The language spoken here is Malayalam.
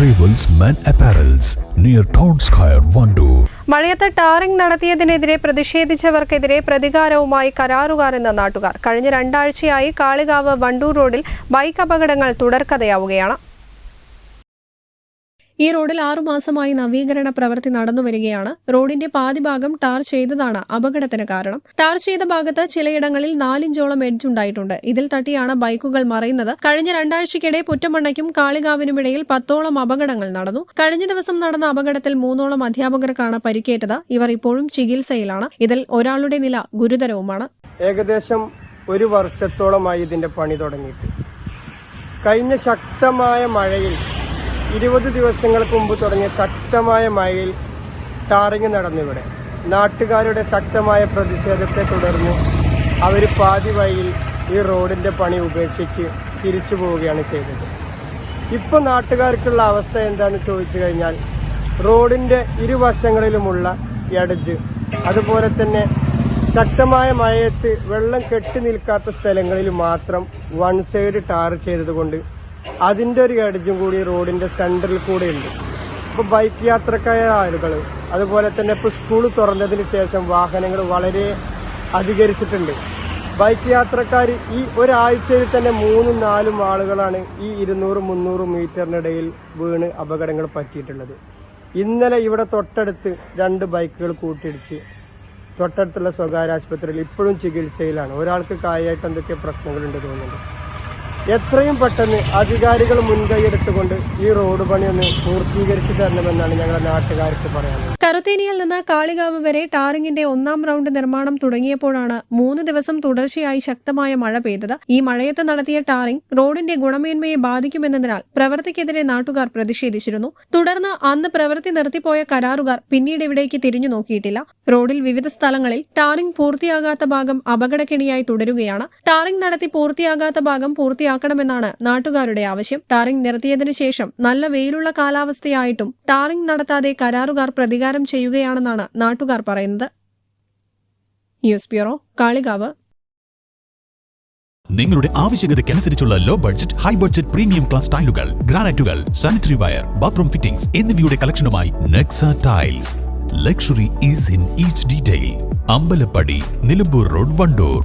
Men near Town Square. മഴയത്ത് ടാറിംഗ് നടത്തിയതിനെതിരെ പ്രതിഷേധിച്ചവർക്കെതിരെ പ്രതികാരവുമായി കരാറുകാർ എന്ന നാട്ടുകാർ കഴിഞ്ഞ രണ്ടാഴ്ചയായി കാളികാവ് വണ്ടൂർ റോഡിൽ ബൈക്ക് അപകടങ്ങൾ തുടർക്കഥയാവുകയാണ് ഈ റോഡിൽ ആറുമാസമായി നവീകരണ പ്രവൃത്തി നടന്നു വരികയാണ്. റോഡിന്റെ പാതിഭാഗം ടാർ ചെയ്തതാണ് അപകടത്തിന് കാരണം. ടാർ ചെയ്ത ഭാഗത്ത് ചിലയിടങ്ങളിൽ നാലിഞ്ചോളം എഡ്ജ് ഉണ്ടായിട്ടുണ്ട്. ഇതിൽ തട്ടിയാണ് ബൈക്കുകൾ മറയുന്നത്. കഴിഞ്ഞ രണ്ടാഴ്ചയ്ക്കിടെ പുറ്റമണ്ണയ്ക്കും കാളികാവിനുമിടയിൽ പത്തോളം അപകടങ്ങൾ നടന്നു. കഴിഞ്ഞ ദിവസം നടന്ന അപകടത്തിൽ മൂന്നോളം അധ്യാപകർക്കാണ് പരിക്കേറ്റത്. ഇവർ ഇപ്പോഴും ചികിത്സയിലാണ്. ഇതിൽ ഒരാളുടെ നില ഗുരുതരവുമാണ്. ഏകദേശം ഒരു വർഷത്തോളമായി ഇതിന്റെ പണി തുടങ്ങിയിട്ട്. കഴിഞ്ഞ ശക്തമായ മഴയിൽ ഇരുപത് ദിവസങ്ങൾക്ക് മുമ്പ് തുടങ്ങിയ ശക്തമായ മഴയിൽ ടാറിങ് നടന്നിവിടെ. നാട്ടുകാരുടെ ശക്തമായ പ്രതിഷേധത്തെ തുടർന്ന് അവർ പാതി വഴിയിൽ ഈ റോഡിന്റെ പണി ഉപേക്ഷിച്ച് തിരിച്ചു പോവുകയാണ് ചെയ്തത്. ഇപ്പോൾ നാട്ടുകാർക്കുള്ള അവസ്ഥ എന്താണെന്ന് ചോദിച്ചു കഴിഞ്ഞാൽ റോഡിന്റെ ഇരുവശങ്ങളിലുമുള്ള എടജ് അതുപോലെ തന്നെ ശക്തമായ മഴയത്ത് വെള്ളം കെട്ടി നിൽക്കാത്ത സ്ഥലങ്ങളിൽ മാത്രം വൺ സൈഡ് ടാർ ചെയ്തതുകൊണ്ട് അതിന്റെ ഒരു എഡ്ജും കൂടി റോഡിന്റെ സെന്ററിൽ കൂടെ ഉണ്ട്. ഇപ്പൊ ബൈക്ക് യാത്രക്കായ ആളുകൾ അതുപോലെ തന്നെ ഇപ്പൊ സ്കൂൾ തുറന്നതിന് ശേഷം വാഹനങ്ങൾ വളരെ അധികരിച്ചിട്ടുണ്ട്. ബൈക്ക് യാത്രക്കാർ ഈ ഒരാഴ്ചയിൽ തന്നെ മൂന്നും നാലും ആളുകളാണ് ഈ ഇരുന്നൂറ് മുന്നൂറ് മീറ്ററിനിടയിൽ വീണ് അപകടങ്ങൾ പറ്റിയിട്ടുള്ളത്. ഇന്നലെ ഇവിടെ തൊട്ടടുത്ത് രണ്ട് ബൈക്കുകൾ കൂട്ടിയിടിച്ച് തൊട്ടടുത്തുള്ള സ്വകാര്യ ആശുപത്രിയിൽ ഇപ്പോഴും ചികിത്സയിലാണ്. ഒരാൾക്ക് കായായിട്ട് എന്തൊക്കെ പ്രശ്നങ്ങളുണ്ട് തോന്നുന്നുണ്ട്. എത്രയും പെട്ടെന്ന് അധികാരികൾ മുൻകൈ എടുത്തുകൊണ്ട് ഈ റോഡ് പണി ഒന്ന് പൂർത്തീകരിച്ചു തരണമെന്നാണ് ഞങ്ങളുടെ നാട്ടുകാർക്ക് പറയാനുള്ളത്. കറുത്തേനിയിൽ നിന്ന് കാളികാവ് വരെ ടാറിംഗിന്റെ ഒന്നാം റൗണ്ട് നിർമ്മാണം തുടങ്ങിയപ്പോഴാണ് മൂന്ന് ദിവസം തുടർച്ചയായി ശക്തമായ മഴ പെയ്തത്. ഈ മഴയത്ത് നടത്തിയ ടാറിംഗ് റോഡിന്റെ ഗുണമേന്മയെ ബാധിക്കുമെന്നതിനാൽ പ്രവൃത്തിക്കെതിരെ നാട്ടുകാർ പ്രതിഷേധിച്ചിരുന്നു. തുടർന്ന് അന്ന് പ്രവൃത്തി നിർത്തിപ്പോയ കരാറുകാർ പിന്നീട് ഇവിടേക്ക് തിരിഞ്ഞു നോക്കിയിട്ടില്ല. റോഡിൽ വിവിധ സ്ഥലങ്ങളിൽ ടാറിംഗ് പൂർത്തിയാകാത്ത ഭാഗം അപകടക്കെണിയായി തുടരുകയാണ്. ടാറിംഗ് നടത്തി പൂർത്തിയാകാത്ത ഭാഗം പൂർത്തിയാക്കണമെന്നാണ് നാട്ടുകാരുടെ ആവശ്യം. ടാറിംഗ് നിർത്തിയതിനു ശേഷം നല്ല വെയിലുള്ള കാലാവസ്ഥയായിട്ടും ടാറിംഗ് നടത്താതെ കരാറുകാർ പ്രതികാരം ചെയ്യുകയാണെന്നാണ് നാട്ടുകാർ പറയുന്നത്. News bureau Kalikavu. നിങ്ങളുടെ ആവശ്യകതയ്ക്കനുസരിച്ചുള്ള low budget high budget premium class ടൈലുകൾ ഗ്രാനൈറ്റുകൾ സാനിറ്ററി വയർ ബാത്റൂം ഫിറ്റിംഗ്സ് എന്നിവയുടെ കളക്ഷനുമായി Nexa tiles luxury is in each detail Ambalappadi Nilambur road Wandoor.